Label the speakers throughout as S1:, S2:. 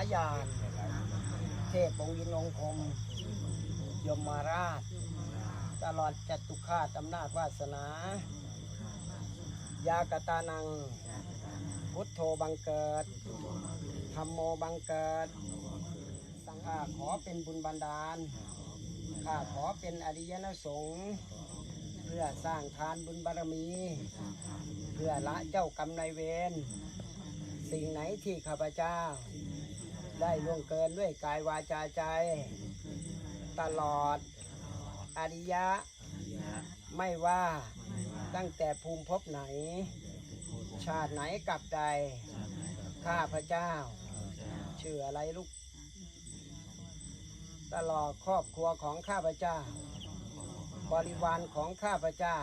S1: ายาน เทพองค์ยินองค์คมยมมาราช ตลอดจตุคาตอำนาจวาสนา ยากตานัง พุทโธบังเกิดธรรมโมบังเกิด สังฆาขอเป็นบุญบันดาล ข้าขอเป็นอริยนสงฆ์เพื่อสร้างทานบุญบารมี เพื่อละเจ้ากรรมนายเวร สิ่งไหนที่ข้าพเจ้า ได้ล่วงเกินด้วยกายวาจาใจ ตลอดอริยะ ไม่ว่าตั้งแต่ภูมิภพไหน ชาติไหนกับใด ข้าพระเจ้า ชื่ออะไรลูก ตลอดครอบครัวของข้าพระเจ้า บริวารของข้าพระเจ้า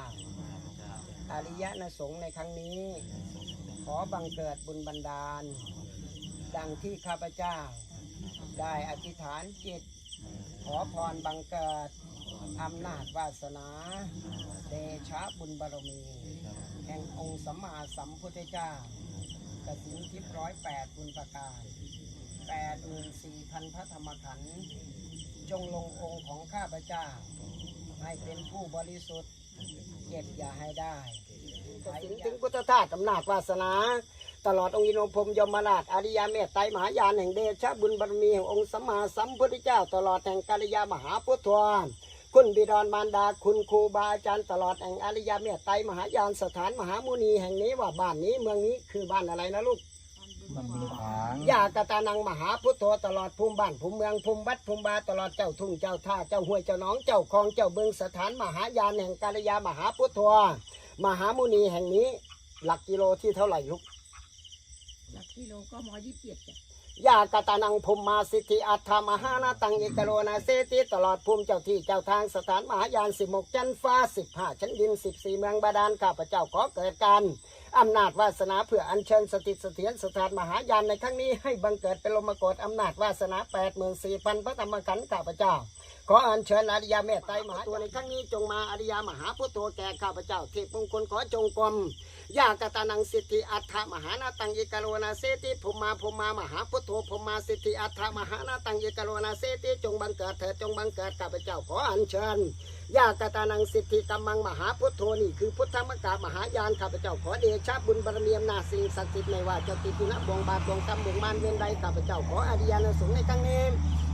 S1: อริยะนสงในครั้งนี้ ขอบังเกิดบุญบันดาล ดังที่ข้าพเจ้า ได้อธิษฐานจิต ขอพรบังเกิดอำนาจวาสนาเดชะบุญบารมี แห่งองค์สัมมาสัมพุทธเจ้ากสินทิพร้อยแปดบุญประการแปดหมื่นสี่พันพระธรรมขันธ์จงลงองค์ของข้าพเจ้า ให้เป็นผู้บริสุทธิ์ เก็บอย่าให้ได้กสินถึงพุทธทาสอำนาจวาสนา ตลอดองค์อินทพรมยมราชอริยเมตไตรมหายานแห่งเดชะบุญบารมีแห่งองค์สัมมาสัมพุทธเจ้า ตลอดแห่งกาลยามหาพุทธวานคุณบิดรมารดาคุณครูบาอาจารย์ตลอดแห่งอริยเมตไตรมหายานสถานมหามุนีแห่งนี้ว่าบ้านนี้เมืองนี้คือบ้านอะไรนะลูก ยากตานังมหาพุทโธตลอดภูมิบ้านภูมิเมืองภูมิวัดภูมิบาตลอดเจ้าทุ่งเจ้าท่าเจ้าห้วยเจ้าน้องเจ้าคลองเจ้าเบืองสถานมหายานแห่งกาลยามหาพุทโธมหามุนีแห่งนี้ หลักกิโลที่เท่าไหร่ลูก
S2: หลักกิโลก็มอยี่สิบเจ็ดจ้ะ
S1: ยากตานังภูมิมาสิทธิอัตถมหานาตังเอกโรนาเซติตลอดภูมิเจ้าที่เจ้าทางสถานมหายานสิบหกจันฟ้าสิบห้าชั้นดินสิบสี่เมืองบาดาลข้าพเจ้าขอเกิดการอำนาจวาสนาเพื่ออัญเชิญสถิตเสถียรสถานมหายานในครั้งนี้ให้บังเกิดเป็นลมกฎอำนาจวาสนาแปดหมื่นสี่พันพระธรรมขันธ์ข้าพเจ้าขออัญเชิญอริยาเมตไตรมหาตัวในครั้งนี้จงมาอริยามหาพุทโธแก่ข้าพเจ้าเทพมงคลขอจงกรม ยากตานังสิทธิอัฏฐมหานาตังเอกโรนาเซติภูมาภูมามหาพุทโธภูมาสิทธิอัฏฐมหานาตังเอกโรนาเซติจงบังเกิดเถิดจงบังเกิดข้าพเจ้าขออัญเชิญยากตานังสิทธิกัมมังมหาพุทโธนี่คือพุทธมกามหายานข้าพเจ้าขอเดชะบุญบารมีอำนาจสิ่งศักดิ์สิทธิ์ไม่ว่าจะติดอยู่ณบวงบาทบวงกำบวงบานเวียนใดข้าพเจ้าขออริยานสงฆ์ในครั้งนี้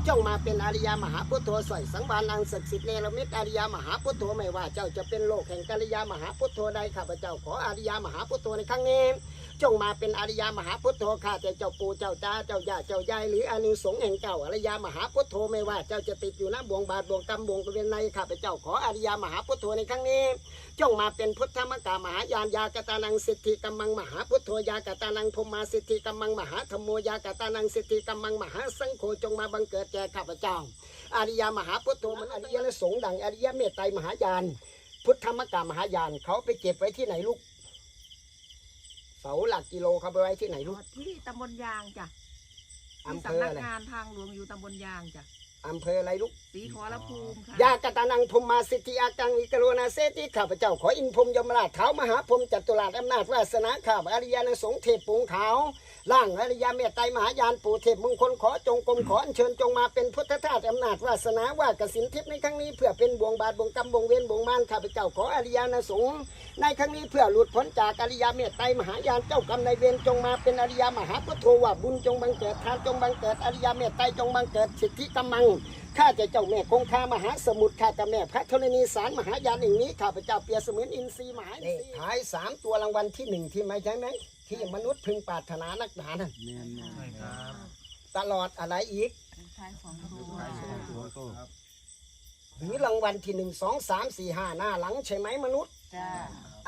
S1: จงมาเป็นอริยมหาพุทโธสวยสังวานอังศักดิ์สิทธิ์เนรมิตอริยมหาพุทโธไม่ว่าเจ้าจะเป็นโลกแห่งกัลยามหาพุทโธใดข้าพเจ้าขออริยมหาพุทโธในครั้งนี้ จงมาเป็นอริยมหาพุทโธข้าแต่เจ้าปู่เจ้าตาเจ้าย่าเจ้ายายหรืออานิสงส์แห่งเจ้าอริยมหาพุทโธไม่ว่าเจ้าจะติดอยู่ณบวงบาทบวงกำบวงเวียนในข้าพเจ้าขออริยมหาพุทโธในครั้งนี้ จงมาเป็นพุทธมกามหายานยากตานังสิทธิกัมมังมหาพุทโธยากตานังพรหมาสิทธิกัมมังมหาธรรมโมยากตานังสิทธิกัมมังมหาสังโฆจงมาบังเกิดแก่ข้าพเจ้าอริยมหาพุทโธมันอริยและสงฆ์ดังอริยเมตไตรมหายาน พุทธมกามหายานเขาไปเก็บไว้ที่ไหนลูก เสาหลักกิโลเขาไปไว้ที่ไหนลูก
S2: ที่ตำบลยางจ้ะที่
S1: อำเภ
S2: สำ
S1: อ
S2: นัก
S1: อะไร
S2: งานทางหลวงอยู่ตำบลยางจ้ะ
S1: อำเภออะไรลูก
S2: สีขอรภูมิค่ะ
S1: ยากตานังพรหมาสิทธิอากังอิกโรนาเซติข้าพเจ้าขออินพรหมยมราชเท้ามหาพรหมจัตุราชอำนาจวาสนาข้าพอริยานสงฆ์เทพปุงขาวร่างอริยเมตไตรมหายานปู่เทพมงคลขอจงกรมขออัญเชิญจงมาเป็นพุทธทาสอำนาจวาสนาว่ากสินทิพย์ในครั้งนี้เพื่อเป็นบวงบาทบวงกำบวงเวียนบวงมานข้าพเจ้าขออริยานสงฆ์ในครั้งนี้เพื่อหลุดพ้นจากอริยเมตไตรมหายานเจ้ากรรมนายเวรจงมาเป็นอริยมหาพุทโธว่าบุญจงบังเกิดทานจงบังเกิดอริยเมตไตรจงบังเกิดสิทธิกำมังข้าจะเจ้าแม่คงคามหาสมุทรข้าจะแม่พระธรณีสารมหายานอย่างนี้ข้าพเจ้าเปรียบเสมือนอินทรีย์มหาอินทรีย์ท้ายสามตัวรางวัลที่หนึ่งที่ไม่ใช่ไหมที่มนุษย์พึงปรารถนานักหนานั่น
S3: แม่นใช่ครับ
S1: ตลอดอะไรอีก
S2: ใช้ของครู
S3: ตัวโตครับ
S1: หรือรางวัลที่หนึ่งสองสามสี่ห้าหน้าหลังใช่ไหมมนุษย์
S2: จ้า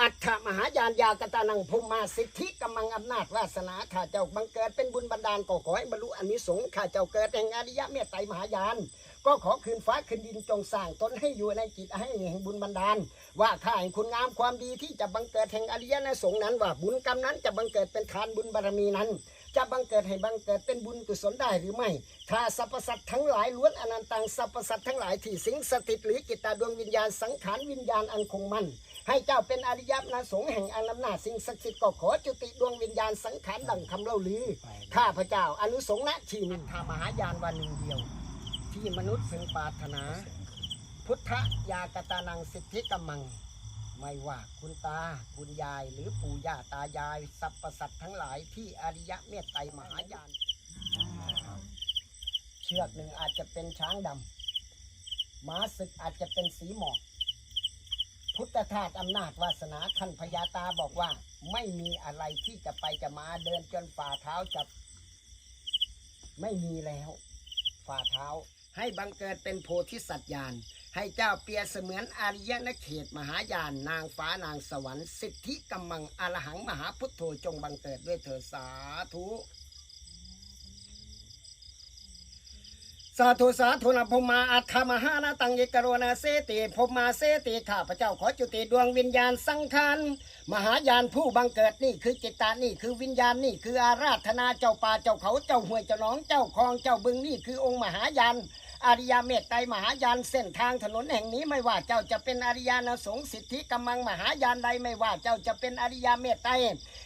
S1: อัฏฐมหายานยากตานังภูมิมาสิทธิกำมังอำนาจวาสนาข้าเจ้าบังเกิดเป็นบุญบันดาลก็ขอให้บรรลุอนิสงส์ข้าเจ้าเกิดแห่งอริยเมตไตรมหายาน ก็ขอคืนฟ้าคืนดินจงสร้างตนให้อยู่ในจิตให้แห่งบุญบันดาล ว่าข้าแห่งคุณงามความดีที่จะบังเกิดแห่งอริยสงฆ์นั้นว่าบุญกรรมนั้นจะบังเกิดเป็นทานบุญบารมีนั้น จะบังเกิดให้บังเกิดเป็นบุญกุศลได้หรือไม่ถ้าสรรพสัตว์ทั้งหลายล้วนอนันตังสรรพสัตว์ทั้งหลายที่สิงสถิตหรือกิตตาดวงวิญญาณสังขารวิญญาณอันคงมั่นให้เจ้าเป็นอริยนาสงแห่งอำนาจสิ่งศักดิ์สิทธิ์ก็ขอจุติดวงวิญญาณสังขารดังคำเล่าลือข้าพระเจ้าอนุสงฆ์ณที่นิทามหายานวันหนึ่งเดียว ที่มนุษย์พึงปารถนา พุทธยากตานังสิทธิกำมัง ไม่ว่าคุณตาคุณยายหรือปู่ย่าตายายสรรพสัตว์ทั้งหลายที่อริยะเมตไตรมหายาน เชือกหนึ่งอาจจะเป็นช้างดำม้าศึกอาจจะเป็นสีหมอกพุทธทาสอำนาจวาสนาท่านพญาตาบอกว่า ไม่มีอะไรที่จะไปจะมาเดินจนฝ่าเท้าจะไม่มีแล้ว ฝ่าเท้า ให้บังเกิดเป็นโพธิสัตว์ญาณให้เจ้าเปียเสมือนอาริยนเขตมหายาน นางฟ้านางสวรรค์สิทธิกำมังอรหังมหาพุทโธจงบังเกิดด้วยเถิดสาธุ สาธุสาธุนะพมาอัฏฐมหานาตังเอกโรนาเสติพมาเสติข้าพระเจ้าขอจุติดวงวิญญาณสังขารมหายานผู้บังเกิดนี่คือจิตตานี่คือวิญญาณนี่คืออาราธนาเจ้าป่าเจ้าเขาเจ้าห้วยเจ้าหนองเจ้าคลองเจ้าบึงนี่คือองค์มหายาน อริยเมตไตรมหายานเส้นทางถนนแห่งนี้ไม่ว่าเจ้าจะเป็นอริยานสงสิทธิกำมังมหายานใดไม่ว่าเจ้าจะเป็นอริยเมตไตร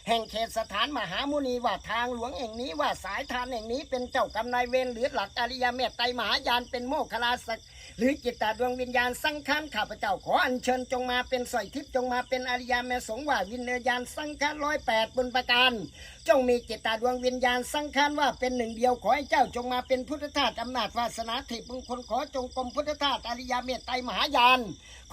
S1: แห่งเขตสถานมหามุนีว่าทางหลวงแห่งนี้ว่าสายทานแห่งนี้เป็นเจ้ากรรมนายเวรหรือหลักอริยเมตไตรมหายานเป็นโมคลาสัก หรือจิตตาดวงวิญญาณสังขารข้าพเจ้าขออัญเชิญจงมาเป็นสอยทิพย์จงมาเป็นอริยเมสงว่าวิญญาณสังขารร้อยแปดบนประการ จงมีจิตตาดวงวิญญาณสังขารว่าเป็นหนึ่งเดียวขอให้เจ้าจงมาเป็นพุทธทาสอำนาจวาสนาเทพมงคลขอจงกรมพุทธทาสอริยเมตไตรมหายาน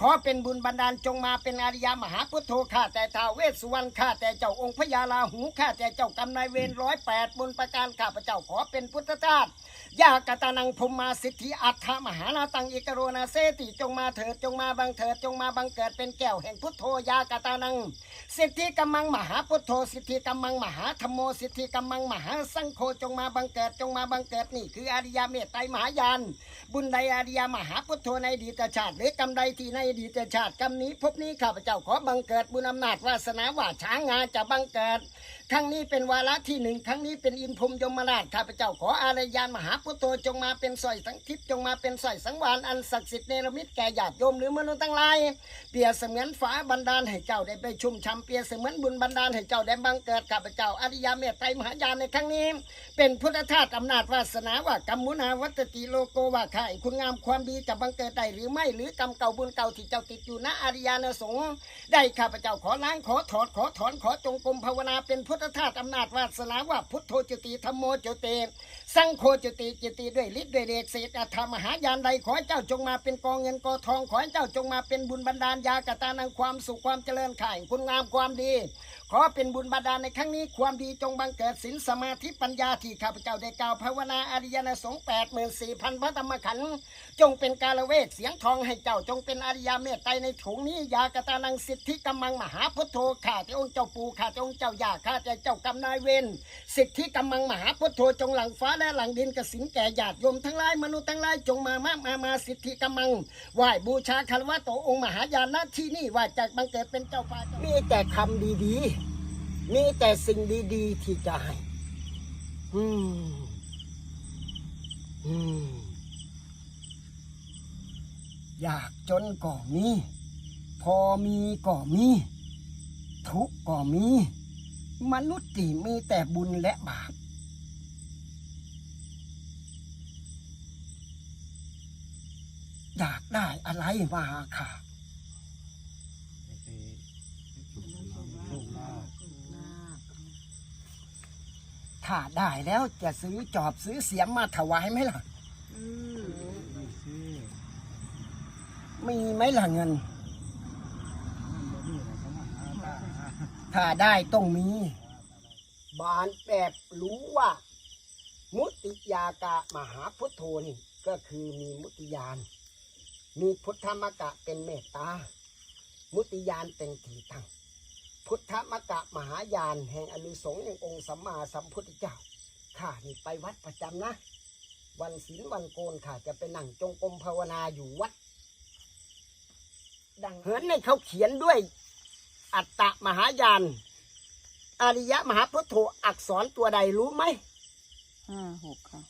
S1: ขอเป็นบุญบันดาลจงมาเป็นอริยมหาพุทโธข้าแต่ท้าเวสสุวรรณข้าแต่เจ้าองค์พญาลาหูข้าแต่เจ้ากำนายเวรร้อยแปดบนประการข้าพเจ้าขอเป็นพุทธทาส ยากตานังพรหมมาสิทธิอัฏฐมหานาตังอิกโรนาเซติจงมาเถิดจงมาบังเถิดจงมาบังเกิดเป็นแก้วแห่งพุทโธยากตานัง สิทธิกัมมังมหาพุทโธสิทธิกัมมังมหาธรรมโมสิทธิกัมมังมหาสังโฆจงมาบังเกิดจงมาบังเกิดนี่คืออริยเมตไตรมหายาน บุญใดอริยมหาพุทโธในดีตชาติหรือกรรมใดที่ในดีตชาติกรรมนี้ภพนี้ข้าพเจ้าขอบังเกิดบุญอำนาจวาสนาว่าช้างงาจะบังเกิด ครั้งนี้เป็นวาระที่หนึ่งครั้งนี้เป็นอินพรมยมราชข้าพเจ้าขออารยานมหาพุทโธจงมาเป็นสร้อยสังทิพย์จงมาเป็นสร้อยสังวานอันศักดิ์สิทธิ์เนรมิตแก่ญาติโยมหรือมนุษย์ทั้งหลายเปียเสมือนฟ้าบันดาลให้เจ้าได้ไปชุ่มช่ำเปียเสมือนบุญบันดาลให้เจ้าได้บังเกิดข้าพเจ้าอริยเมตไตรมหายานในครั้งนี้ เป็นพุทธทาสอำนาจวาสนาว่ากรรมมุนาวัตติโลโกว่าข่ายคุณงามความดีจะบังเกิดได้หรือไม่หรือกรรมเก่าบุญเก่าที่เจ้าติดอยู่ณอริยานสงฆ์ได้ข้าพเจ้าขอล้างขอถอดขอถอนขอจงกรมภาวนาเป็นพุทธทาสอำนาจวาสนาว่าพุทโธจุติธรรมโมจิติ สังโฆจุติจุติด้วยฤทธิ์ด้วยเดชเศษอัตถมหายานใดขอให้เจ้าจงมาเป็นกองเงินกองทองขอให้เจ้าจงมาเป็นบุญบันดาลยากตานังความสุขความเจริญข่ายคุณงามความดี ขอเป็นบุญบาดาลในครั้งนี้ความดีจงบังเกิดศีลสมาธิปัญญาที่ข้าพเจ้าได้กล่าวภาวนาอริยนสงฆ์แปดหมื่นสี่พันพระธรรมขันธ์จงเป็นกาลเวทเสียงทองให้เจ้าจงเป็นอริยเมตไตรในถุงนี้ยากตานังสิทธิกัมมังมหาพุทโธข้าแต่องค์เจ้าปู่ข้าแต่องค์เจ้าย่าข้าแต่เจ้ากำนายเวรสิทธิกัมมังมหาพุทโธจงหลังฟ้าและหลังดินกสินแก่ญาติโยมทั้งหลายมนุษย์ทั้งหลายจงมามามามาสิทธิกัมมังไหว้บูชาคารวะโตองค์มหายานณที่นี่ว่าจากบังเกิดเป็นเจ้าฟ้ามีแต่คำดีๆ มีแต่สิ่งดีๆ ที่จะให้อืมอืมอยากจนก็มีพอมีก็มีทุกข์ก็มี มนุษย์ที่มีแต่บุญและบาป อยากได้อะไรมาค่ะถ้าได้แล้วจะซื้อจอบซื้อเสียมมาถวายไหมล่ะมีไหมล่ะเงิน ถ้าได้ต้องมี บานแบบรู้ว่า มุติยากะมหาพุทโธนี่ ก็คือมีมุติยาน มีพุทธมกะเป็นเมตตา มุติยานเป็นทีตังพุทธมกะมหายานแห่งอนุสงส์แห่งองค์สัมมาสัมพุทธเจ้า ข้านี่ไปวัดประจำนะ วันศีลวันโกนข้าจะไปนั่งจงกรมภาวนาอยู่วัด ดังเหินในเขาเขียนด้วย อัตตะมหายาน อริยมหาพุทโธอักษรตัวใดรู้ไหม
S2: ห้าหกค่ะ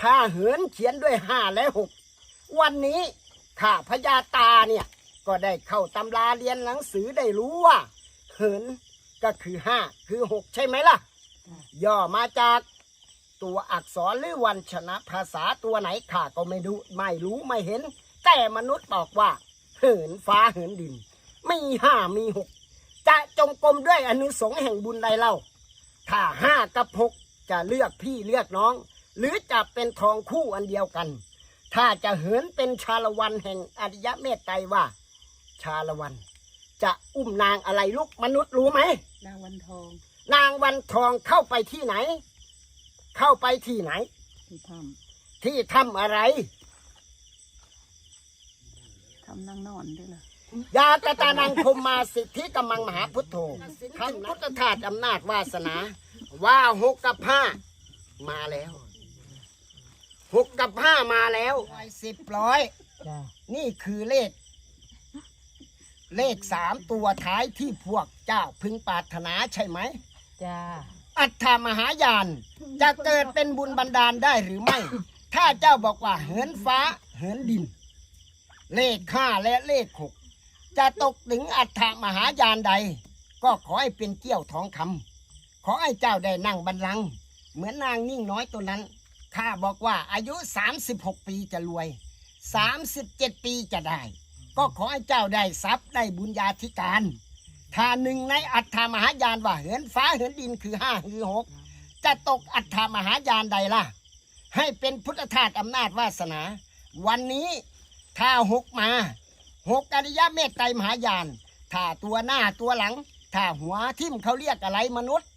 S1: ข้าเหินเขียนด้วยห้าและหก วันนี้ข้าพญาตาเนี่ยก็ได้เข้าตำราเรียนหนังสือได้รู้ว่าเหินก็คือห้าคือหกใช่ไหมล่ะ ย่อมาจากตัวอักษรหรือวันชนะภาษาตัวไหนข้าก็ไม่ดูไม่รู้ไม่เห็น แต่มนุษย์บอกว่า เหินฟ้าเหินดิน มีห้ามีหกจะจงกรมด้วยอนุสงแห่งบุญใดเล่า ถ้าห้ากับหกจะเลือกพี่เลือกน้อง หรือจะเป็นทองคู่อันเดียวกัน ถ้าจะเหินเป็นชาละวันแห่งอริยเมตไตรว่า ชาละวัน จะอุ้มนางอะไรลูกมนุษย์รู้ไหม
S2: นางวันทอง
S1: นางวันทองเข้าไปที่ไหน เข้าไปที่ไหน
S2: ที่ท
S1: ที่ทำอะไรำ
S2: ทำนางนอนด้วยล่ะ
S1: ยากตานังพมมาสิทธิกำมังมหาพุทโธคำพุทธทาสอำนาจวาสนา ว่าหกกับห้ามาแล้ว หกกับห้ามาแล้วสิบร้อย
S2: จ้า
S1: นี่คือเลข เลขสามตัวท้ายที่พวกเจ้าพึงปรารถนาใช่ไหม
S2: จ้า
S1: อัฏฐามหายาน จะเกิดเป็นบุญบันดาลได้หรือไม่ ถ้าเจ้าบอกว่าเหินฟ้า เหินดิน เลขห้าและเลขหกจะตกถึงอัฏฐามหายานใด ก็ขอให้เป็นเกี้ยวทองคำขอให้เจ้าได้นั่งบัลลังก์เหมือนนางนิ่งน้อยตัวนั้น ข้าบอกว่าอายุ 36 ปีจะรวย 37 ปีจะได้ ก็ขอให้เจ้าได้ทรัพย์ได้บุญญาธิการถ้าหนึ่งในอัฏฐามหายานว่าเหินฟ้าเหินดินคือห้าคือหกจะตกอัฏฐามหายานใดล่ะ ให้เป็นพุทธทาสอำนาจวาสนา วันนี้ถ้าหกมาหกอริยเมตไตรมหายาน ถ้าตัวหน้าตัวหลัง ถ้าหัวทิ่มเขาเรียกอะไรมนุษย์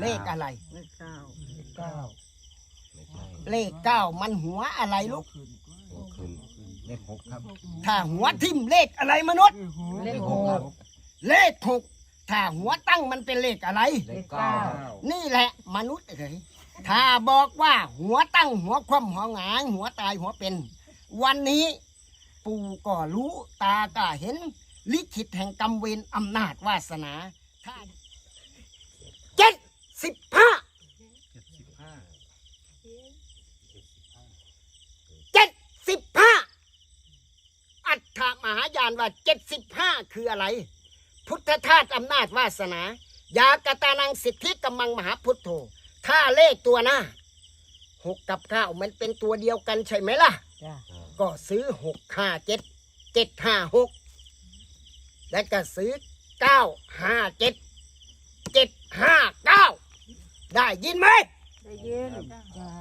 S1: เลขอะไร
S2: เลขเก้า
S1: เก้าเลขเก้ามันหัวอะไรลูก
S3: ขึ้นเลขหกครับ
S1: ถ้าหัวทิ่มเลขอะไรมนุษย์
S2: เลข
S3: ห
S2: ห
S3: ก
S2: ก
S3: ครับ
S1: เลขหกถ้าหัวตั้งมันเป็นเลขอะไร
S3: เลขเก้า
S1: นี่แหละมนุษย์เอ๋ยถ้าบอกว่าหัวตั้งหัวคว่ำหัวหงายหัวตายหัวเป็น วันนี้ ปู่ก็รู้ตาก็เห็น ลิขิตแห่งกรรมเวรอำนาจวาสนาถ้าเจ็ดสิบห้า
S3: เจ็ดสิบห้า
S1: เจ็ดสิบห้าอัฏฐมหา ยานว่าเจ็ดสิบห้าคืออะไร พุทธทาสอำนาจวาสนา ยากตานังสิทธิกำมังมหาพุทโธถ้าเลขตัวหน้าหกกับเก้ามันเป็นตัวเดียวกันใช่ไหมล่ะ
S2: จ้า
S1: ก็ซื้อหกห้าเจ็ดเจ็ดห้าหกและก็ซื้อเก้าห้าเจ็ดเจ็ดห้าเก้าได้ยินไหม
S2: ได้ยินเก้า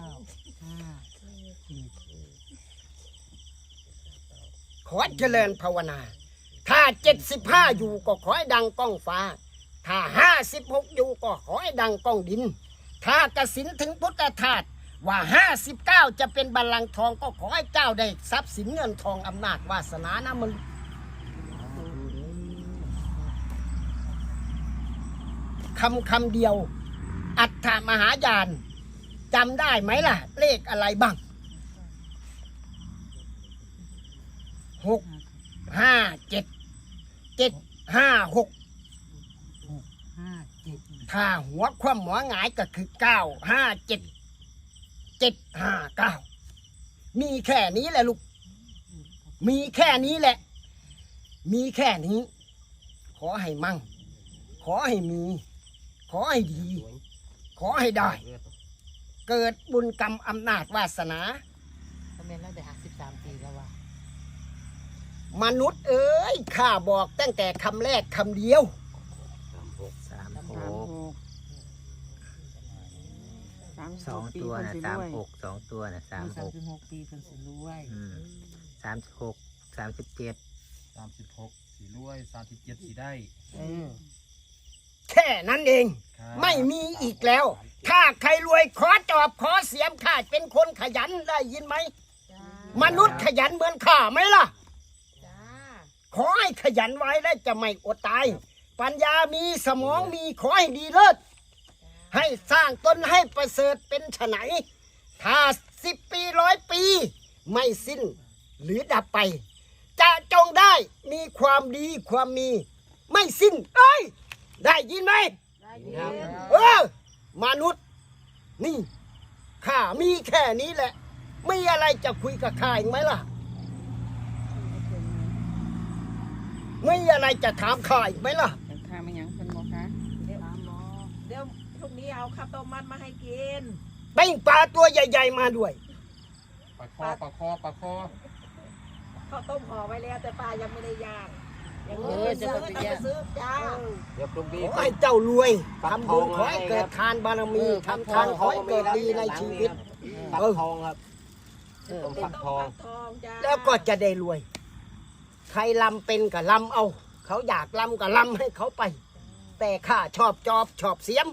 S2: ห้า
S1: ขอเจริญภาวนา ถ้าเจ็ดสิบห้าอยู่ก็ขอให้ดังก้องฟ้า ถ้าห้าสิบหกอยู่ก็ขอให้ดังก้องดิน ถ้ากสินถึงพุทธทาสว่าห้าสิบเก้าจะเป็นบัลลังก์ทองก็ขอให้เจ้าได้ทรัพย์สินเงินทองอำนาจวาสนานะมึงคำคำเดียว อัฏฐมหายานจำได้ไหมล่ะ เลขอะไรบ้าง หกห้าเจ็ดเจ็ดห้าหก
S2: ห้าเจ็ด
S1: ถ้าหัวคว่ำหัวหงายก็คือเก้าห้าเจ็ดเจ็ดห้าเก้ามีแค่นี้แหละลูก มีแค่นี้แหละ มีแค่นี้ ขอให้มั่ง ขอให้มี ขอให้ดี ขอให้ได้ เกิดบุญกรรมอำนาจวาสนา
S2: ทำไมเราได้หาสิบสามปีแล้ววะ
S1: มนุษย์เอ้ยข้าบอกตั้งแต่คำแรกคำเดียว
S4: สาม
S2: สาม
S4: ห
S2: ห
S4: ก
S2: กสาม
S4: สองตัวนะสามหกสองตัวนะสามหก
S2: สิบหกปีเป็นสิรวย
S4: อืมสามสิบหกสามสิบเจ็ด
S3: สามสิบหกสีรวยสามสิบเจ็ดสีได้
S2: เออ
S1: แค่นั้นเอง
S3: ครับ
S1: ไม่มีอีกแล้ว ถ้าใครรวยขอจอบขอเสียมข้าเป็นคนขยันได้ยินไหม มนุษย์ขยันเหมือนข้าไหมล่ะ
S2: จ้า
S1: ขอให้ขยันไว้และจะไม่อดตาย ปัญญามีสมองมีขอให้ดีเลิศ ให้สร้างตนให้ประเสริฐเป็นไฉนถ้าสิบปีร้อยปี ไม่สิ้นหรือดับไป จะจงได้มีความดีความมี ไม่สิ้น เอ้ย ได้ยินไหม
S2: ได้ยิน
S1: เออมนุษย์ นี่ข้ามีแค่นี้แหละ ไม่อะไรจะคุยกับข้าอีกไหมล่ะ
S2: ถ
S1: ไม่อะไรจะถามข้าอีกไหมล่ะ
S5: ยังทาไม่ยังเพิ่นบอกคะ
S2: เดี๋ยวเดี๋ยวพรุ่งนี้เอาข้าวต้มมัดมาให้กิน
S1: ปิ้งปลาตัวใหญ่ ๆ มาด้วย
S3: ปลาคอปลาคอปลาคอ
S2: ข้าวต้มห่อไว้แล้วแต่ป้ายังไม่ได้ย่างยัง
S5: เอ
S2: ไม่
S5: อ
S2: ได้
S5: จะ
S2: ซื้อ
S5: ไป
S2: จะ
S5: ย่า
S2: ไป
S5: ง
S2: ซื้อจ้า
S6: เดี๋ยวพรุ่งนี้
S1: ขอให้เจ้ารวย
S6: ฟัก
S1: ทำบุญ
S6: ทอง
S1: ขอให้
S6: ให้
S1: เกิ
S6: ครั
S1: ด
S6: บ
S1: ทานบารมี
S5: เออ
S1: ทำทานขอให้เกิดดีในชีวิต
S6: ฟัก
S1: เออ
S6: ทองครับ
S5: เออ
S6: ต้ม
S2: เป็น
S6: ฟัก
S2: ต้ม
S6: ทอง
S2: ฟักทองจ้า
S1: แล้วก็จะได้รวย ใครลำเป็นก็ลำเอา เขาอยากลำก็ลำให้เขาไป แต่ข้าชอบจอบชอบเสียม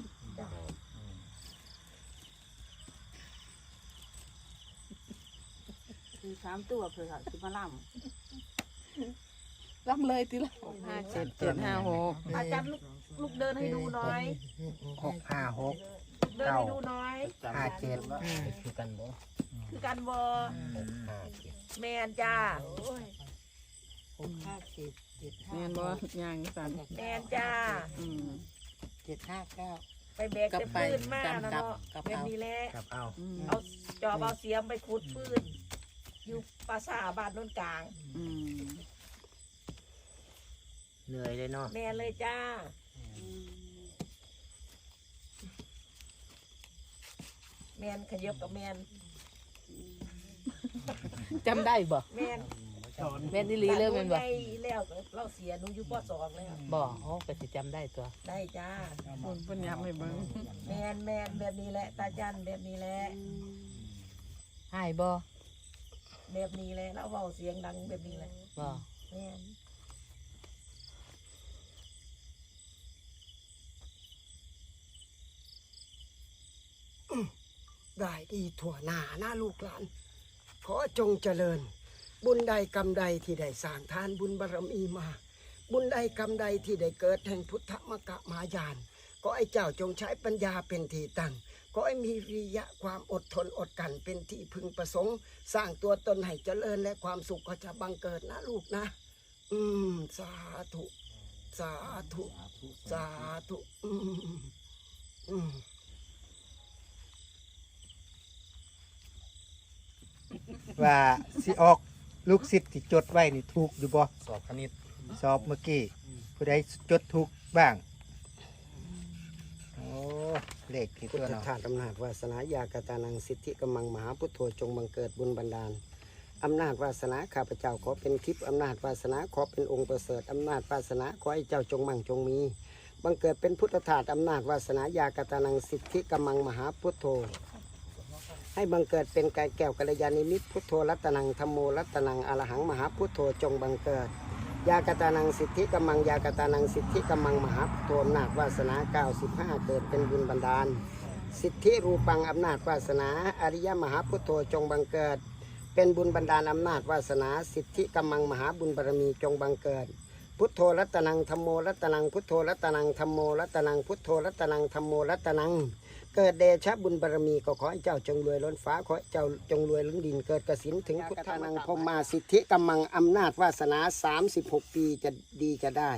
S5: คือสามตัวเพื่อค่ะสิมาล่ำล่ำเลยทีละห้าเจ็ดเจ็ดห้าหก
S2: อาจารย์ลูกลูกเดินให้ดูหน่อย
S4: หกห้าหก
S2: เดินให้ดูหน่อย
S4: ห้าเจ็ด
S6: คือกันบ่
S2: คือกันบอ
S6: ห้าเจ็ด
S2: แมนจ้า
S5: หกห้าเจ็ดเจ็ดห้าแม่นบ่ยังสั่น
S2: แมนจ้า
S5: อืมเจ็ดห้าเก้า
S2: ไปแบกแต่ปืนมานะเนาะ
S5: กลับ
S2: แบบ
S5: เอา
S2: นี้แหละ
S4: กับเอา
S5: อืม
S2: เอาจอบเอาเสียมไปขุดปืนอยู่ปราสาทบ้านโนนกลาง
S5: อืม
S4: เหนื่อยเลยเนาะ
S2: แมนเลยจ้า แมนขยบกับแมน
S5: จำได้บ่
S2: แมน
S5: แม่นอีหลีเลยแม่นบ่
S2: ใหญ่แล้วเราเสียหนูอยู่ปสองแล้ว
S5: บ่โอ้ก็สิจำได้ตัว
S2: ได้จ้า
S5: คนเพิ่นย้ำให้เบิ่ง
S2: แมนแมนแบบนี้แหละ ตาจันแบบนี้แหละ
S5: หายบ่
S2: แบบนี้แหละแล้วเบาเสียงดังแบบนี้แหละ
S5: บ่
S2: แมน
S1: ได้ดีทั่วหน้าหน้าลูกหลานขอจงเจริญ บุญใดกรรมใดที่ได้สร้างทานบุญบารมีมา บุญใดกรรมใดที่ได้เกิดแห่งพุทธมกะมายานก็ไอ้เจ้าจงใช้ปัญญาเป็นที่ตั้งก็ให้มีวิริยะความอดทนอดกันเป็นที่พึงประสงค์ สร้างตัวตนให้เจริญและความสุขก็จะบังเกิดนะลูกนะ อืม สาธุ สาธุ สาธุ อืมอืม
S7: ว่าสิออก ลูกศิษย์ที่จดไว้นี่ถูกอยู่บ่
S3: สอบคณิต
S7: สอบเมื่อกี้ผู้ใดจดถูกบ้างโอ้เลขที่
S1: พุท
S7: ตัว
S1: ธ
S7: เนาะ
S1: ทาสอำนาจวาสนายากตานังสิทธิกำมังมหาพุทโธจงบังเกิดบุญบันดาลอำนาจวาสนาข้าพเจ้าขอเป็นทิพย์อำนาจวาสนาขอเป็นองค์ประเสริฐอำนาจวาสนาขอให้เจ้าจงมั่งจงมีบังเกิดเป็นพุทธทาสอำนาจวาสนายากตานังสิทธิกำมังมหาพุทโธ ให้บังเกิดเป็นกายแก้วกัลยาณิมิตพุทโธรัตนังธรรมโมรัตนังอรหังมหาพุทโธจงบังเกิด ยากตานังสิทธิกำมังยากตานังสิทธิกำมังมหาพุทโธอำนาจวาสนา95เกิดเป็นบุญบันดาล สิทธิรูปังอำนาจวาสนาอริยมหาพุทโธจงบังเกิด เป็นบุญบันดาลอำนาจวาสนาสิทธิกำมังมหาบุญบารมีจงบังเกิดพุทโธรัตนังธรรมโมรัตนังพุทโธรัตนังธรรมโมรัตนังพุทโธรัตนังธรรมโมรัตนัง เกิดเดชะบุญบารมีก็ขอให้เจ้าจงรวยล้นฟ้าขอให้เจ้าจงรวยล้นดินเกิดกสินถึงพุทธานังพรหมาสิทธิกำมังอำนาจวาสนา 36 ปีจะดีจะได้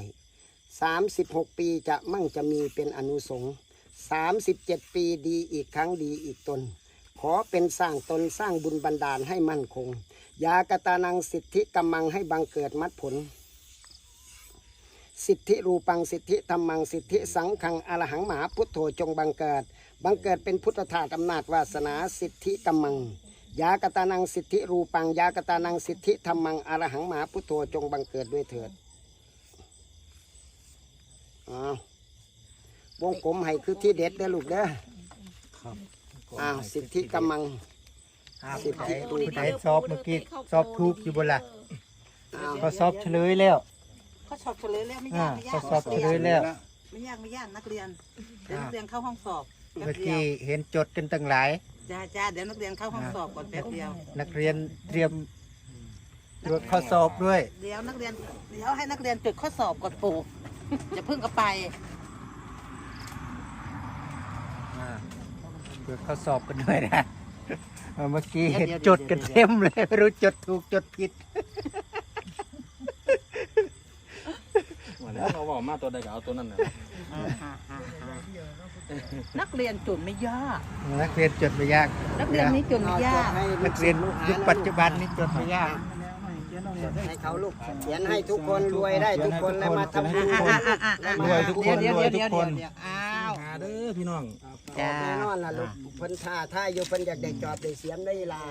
S1: 36 ปีจะมั่งจะมีเป็นอนุสงฆ์37 ปีดีอีกครั้งดีอีกตน ขอเป็นสร้างตนสร้างบุญบันดาลให้มั่นคง ยากตานังสิทธิกำมังให้บังเกิดมัดผลสิทธิรูปังสิทธิธรรมังสิทธิสังขังอรหังมหาพุทโธจงบังเกิด บังเกิดเป็นพุทธทาสอำนาจวาสนาสิทธิกำมัง ยากตานังสิทธิรูปัง ยากตานังสิทธิธรรมังอรหังมหาพุทโธจงบังเกิดด้วยเถิดอ้าววงกลมให้คือที่เด็ดเด้อลูกเด้ออ้าวสิทธิกำมัง
S7: อ้าว
S1: สิ
S7: ผู้
S1: บ
S7: ใด
S1: เอ็ด
S7: ผู้ใดสอบเมื่อกี้สอบถูกอยู่บ่ล่ะ
S1: อ้าว
S7: ก็สอบเฉลยแล้ว
S5: เขาสอบเฉลยแล้วไม่
S7: อ่ายา
S5: กไม่ยา
S7: ก็
S5: ก
S7: สอบเฉลยแล้ว
S5: ไม่ยากไม่ยากนักเรียนเดี๋ยวนักเรียนเข้าห้องสอบแป๊บ
S7: เมื่อ
S5: เดีย
S7: กี้
S5: ว
S7: เห็นจดกันตั้งหลาย
S5: จ้าจ้าเดี๋ยวนักเรียนเข้าห้องสอบก่อนแป๊บเดียว
S7: นักเรียนเตรียมตรวจข้อสอบด้วย
S5: เดี๋ยวนักเรียนเดี๋ยวให้นักเรียนจดข้อสอบก่อนปู่อย่าเพิ่งเอาไป
S7: อ่าตรวจข้อสอบกันด้วยนะเมื่อกี้เห็น
S5: เดี๋ยว
S7: จ
S5: เดี๋ยว
S7: ดกัน
S5: เดี๋ยว
S7: เต็มเลยไม่รู้จดถูกจดผิด
S3: วันนี้เราบอกมาตัวใดก็เอาตัวนั้นนะ
S5: นักเรียนจดไม่ยาก
S7: นักเรียนจดไม่ยาก
S5: นักเรียนนี้จดไม่ยาก
S7: นักเรียนยุคปัจจุบันนี่จดไม่ยาก
S5: เดี๋ยวน้อง
S1: ให้เขาลูกเขียนให้ทุกคนรวยได้ทุกคนและมาทำบุญ
S7: เขียนให้ทุกคน
S1: และมาร
S7: วยทุกคน
S5: เดี๋ยว
S7: รวย
S5: เดี๋ยว
S7: ทุกคน
S5: เดี๋ยวอ้าว
S3: หา เด้อพี่น้อง
S5: จ้า
S1: แน่นอนล่ะลูกเพิ่นท่าท่ายอยู่เพิ่นอยากได้จอบได้เสียมได้ลา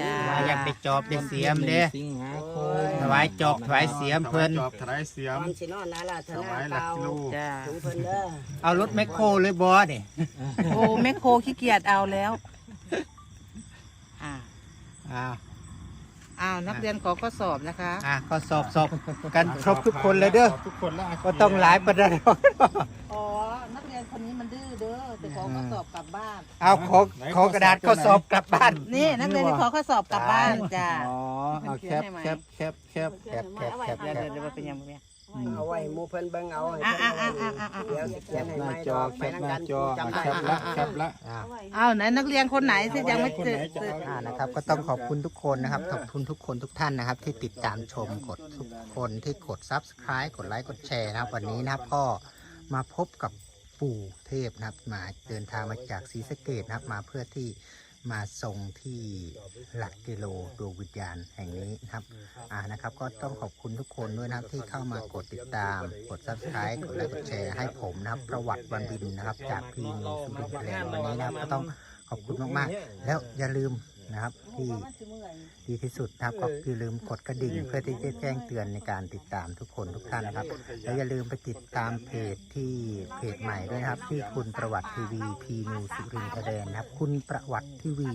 S5: จ้า
S7: ว่าอยากไปจอบได้เสียมเด้
S3: สิงหาคม
S7: ถวายจอบถวายเสียมเพิ่น
S8: จอบถวายเสีย
S1: ค
S8: ม
S1: วามสินอนนะล่ะธ
S8: ถ
S1: นาวา
S8: ยหลัก
S1: เก่า
S8: กิโล
S5: จ้า
S1: ถึงเพิ่นเด้อ
S7: เอารถแมคโครเลยบอสนี่
S5: โอ้แม่โคขี้เกียจเอาแล้วอ่า
S7: อ่า
S5: อ้าวนักเรียนขอข้อสอบนะคะ
S7: อะก็สอบสอบกันครบทุกคนเลยเด้อ
S8: ทุกคนแล้ว
S7: ก็ต้องหลายประเด็น
S5: เด้อแต่ขอข้อสอบกลับบ้าน
S7: เอาขอขอกระดาษข้อสอบกลับบ้าน
S5: นี่นักเรียนที่ขอข้อสอบกลับบ้านจ้า
S7: อ๋อเอาแคปแคปแคปแคปแคปแคปแคป
S5: เดี๋ยว
S7: แค
S5: เดี๋ยว
S7: ป
S5: เดี๋ยวเป็นยังไงเนี่ย
S1: เอาไว้หมู่เพิ่นเบิ่งเอาให้
S5: อะ
S1: เพิ่น
S5: อะ
S1: เอา
S5: อะอะอะ
S1: เดี๋ยวสิเขียนให้
S8: หน้า
S1: ไม่
S8: จ
S1: ด
S8: อ
S1: อก
S8: แค
S1: ไป
S8: ป
S1: นั่ง
S8: หน้า
S1: กัน
S8: จอ
S1: จำ
S8: แค
S1: ได้
S8: ปละแคปละ
S7: อ่า
S5: อ้าวไหนนักเรียนคนไหนที่ยังไม่
S8: คน
S5: เจอ
S8: ไหนจะเอา
S7: อ่านะครับก็ต้องขอบคุณทุกคนนะครับ ขอบคุณทุกคนทุกท่านนะครับ ที่ติดตามชมกดทุกคนที่กด subscribe กดไลค์กดแชร์นะครับ วันนี้นะครับก็มาพบกับ ปู่เทพนะครับมาเดินทางมาจากศรีสะเกดนะครับ มาเพื่อที่มาส่งที่หลักกิโลดวงวิญญาณแห่งนี้นะครับอ่านะครับ ก็ต้องขอบคุณทุกคนด้วยนะครับที่เข้ามากดติดตาม กด subscribe กดไลค์กดแชร์ให้ผมนะครับ ประวัติวันบินนะครับ จากพีนิวสุรินแลนด์วันนี้นะครับก็ต้องขอบคุณมากๆ แล้วอย่าลืม นะครับ ที่ดีที่สุดนะครับก็อย่าลืมกดกระดิ่ง เพื่อที่จะแจ้งเตือนในการติดตามทุกคนทุกท่านนะครับแล้วอย่าลืมไปติดตามเพจที่เพจใหม่ด้วยนะครับ ที่คุณประวัติทีวีพีนิวสุรินทร์ไทยแลนด์นะครับ คุณประวัติทีวี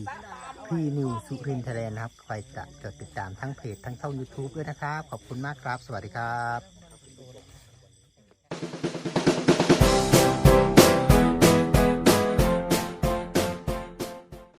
S7: พีนิวสุรินทร์ไทยแลนด์นะครับคอยจะจดติดตามทั้งเพจทั้งช่อง YouTube ด้วยนะครับ ขอบคุณมากครับ สวัสดีครับ